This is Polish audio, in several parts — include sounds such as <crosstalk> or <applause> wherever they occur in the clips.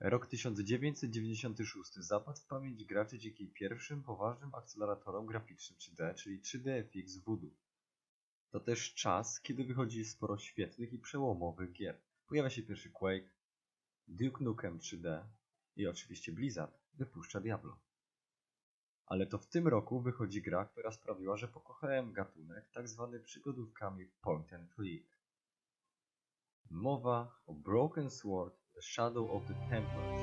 Rok 1996 zapadł w pamięć graczy dzięki pierwszym poważnym akceleratorom graficznym 3D, czyli 3DFX Voodoo. To też czas, kiedy wychodzi sporo świetnych i przełomowych gier. Pojawia się pierwszy Quake, Duke Nukem 3D i oczywiście Blizzard wypuszcza Diablo. Ale to w tym roku wychodzi gra, która sprawiła, że pokochałem gatunek tak zwany przygodówkami point and click. Mowa o Broken Sword The Shadow of the Templars.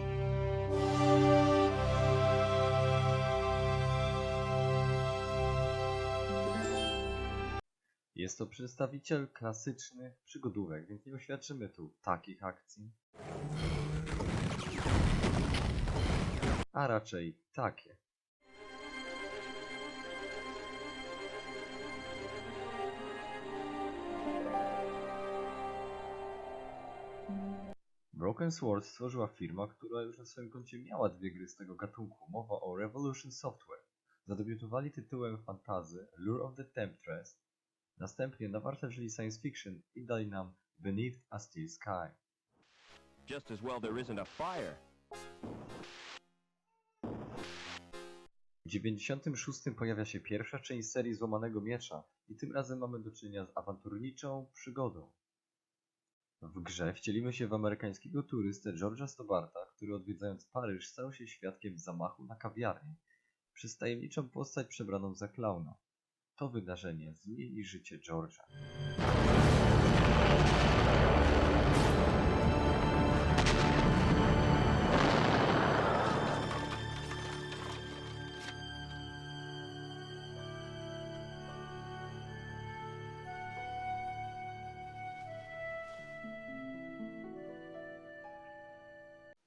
Jest to przedstawiciel klasycznych przygodówek, więc nie doświadczymy tu takich akcji, a raczej takie. Broken Sword stworzyła firma, która już na swoim koncie miała dwie gry z tego gatunku. Mowa o Revolution Software. Zadebiutowali tytułem fantazy Lure of the Temptress. Następnie na wartę wzięli science fiction i dali nam Beneath a Steel Sky. Just as well there isn't a fire. W 96 pojawia się pierwsza część serii Złamanego Miecza i tym razem mamy do czynienia z awanturniczą przygodą. W grze wcielimy się w amerykańskiego turystę George'a Stobarta, który odwiedzając Paryż stał się świadkiem zamachu na kawiarnię przez tajemniczą postać przebraną za klauna. To wydarzenie zmieni życie George'a.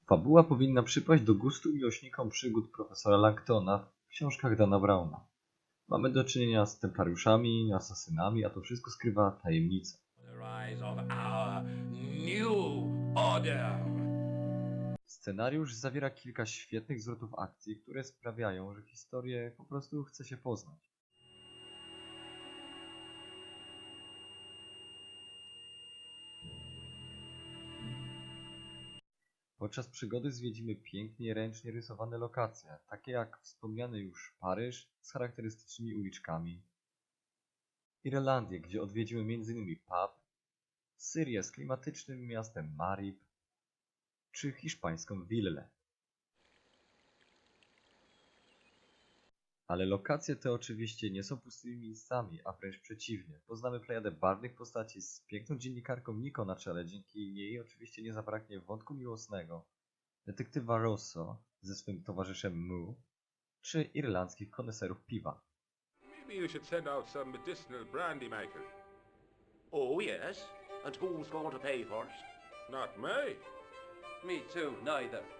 Fabuła powinna przypaść do gustu miłośnikom przygód profesora Langtona w książkach Dana Browna. Mamy do czynienia z templariuszami, asasynami, a to wszystko skrywa order. Scenariusz zawiera kilka świetnych zwrotów akcji, które sprawiają, że historię po prostu chce się poznać. Podczas przygody zwiedzimy pięknie ręcznie rysowane lokacje, takie jak wspomniany już Paryż z charakterystycznymi uliczkami, Irlandię, gdzie odwiedzimy m.in. pub, Syrię z klimatycznym miastem Marib, czy hiszpańską willę. Ale lokacje te oczywiście nie są pustymi miejscami, a wręcz przeciwnie. Poznamy plejadę barwnych postaci z piękną dziennikarką Niko na czele, dzięki niej oczywiście nie zabraknie wątku miłosnego, detektywa Rosso ze swym towarzyszem Mu, czy irlandzkich koneserów piwa. Maybe you should send out some medicinal brandy maker. Oh, yes. And who's going to pay first? Not me. Me too, neither.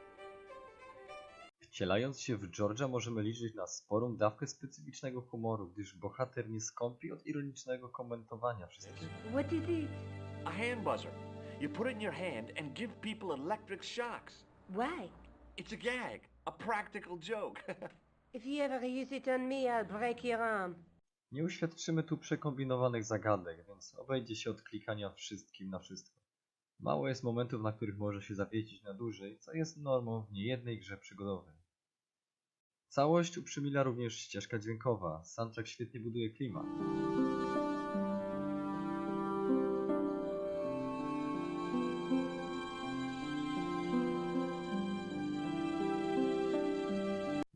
Wcielając się w George'a możemy liczyć na sporą dawkę specyficznego humoru, gdyż bohater nie skąpi od ironicznego komentowania wszystkiego. What did he... A hand buzzer. You put it in your hand and give people electric shocks. Why? It's a gag, a practical joke. <laughs> If you ever use it on me, I'll break your arm. Nie uświadczymy tu przekombinowanych zagadek, więc obejdzie się od klikania wszystkim na wszystko. Mało jest momentów, na których może się zawiesić na dłużej, co jest normą w niejednej grze przygodowej. Całość uprzymila również ścieżka dźwiękowa, soundtrack świetnie buduje klimat.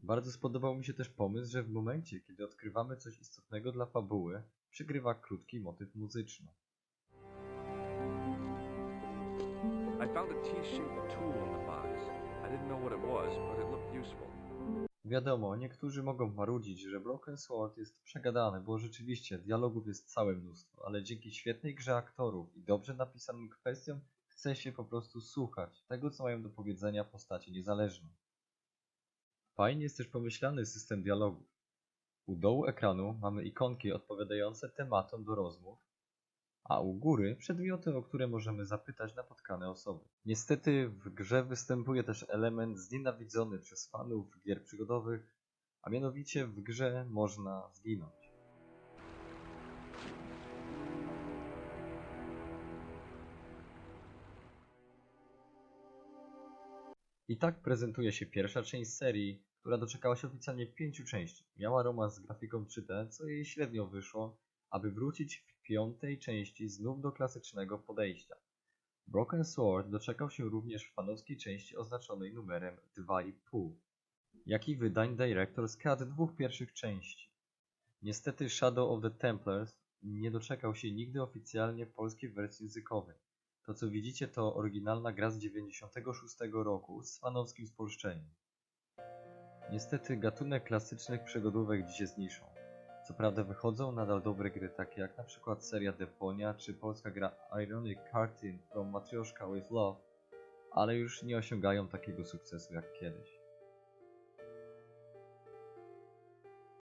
Bardzo spodobał mi się też pomysł, że w momencie, kiedy odkrywamy coś istotnego dla fabuły, przygrywa krótki motyw muzyczny. I found a T-shaped tool in the box. I didn't know what it was, but it looked useful. Wiadomo, niektórzy mogą marudzić, że Broken Sword jest przegadany, bo rzeczywiście dialogów jest całe mnóstwo, ale dzięki świetnej grze aktorów i dobrze napisanym kwestiom chce się po prostu słuchać tego, co mają do powiedzenia postacie niezależne. Fajnie jest też pomyślany system dialogów. U dołu ekranu mamy ikonki odpowiadające tematom do rozmów, a u góry przedmioty, o które możemy zapytać napotkane osoby. Niestety w grze występuje też element znienawidzony przez fanów gier przygodowych, a mianowicie w grze można zginąć. I tak prezentuje się pierwsza część serii, która doczekała się oficjalnie pięciu części. Miała romans z grafiką 3D, co jej średnio wyszło, aby wrócić w piątej części znów do klasycznego podejścia. Broken Sword doczekał się również w fanowskiej części oznaczonej numerem 2,5, jak i wydań Director's Cut dwóch pierwszych części. Niestety Shadow of the Templars nie doczekał się nigdy oficjalnie polskiej wersji językowej. To co widzicie to oryginalna gra z 96 roku z fanowskim spolszczeniem. Niestety gatunek klasycznych przygodówek dziś jest niszą. Co prawda wychodzą nadal dobre gry takie jak na przykład seria Deponia czy polska gra Ironic Cartoon from Matryoshka with Love, ale już nie osiągają takiego sukcesu jak kiedyś.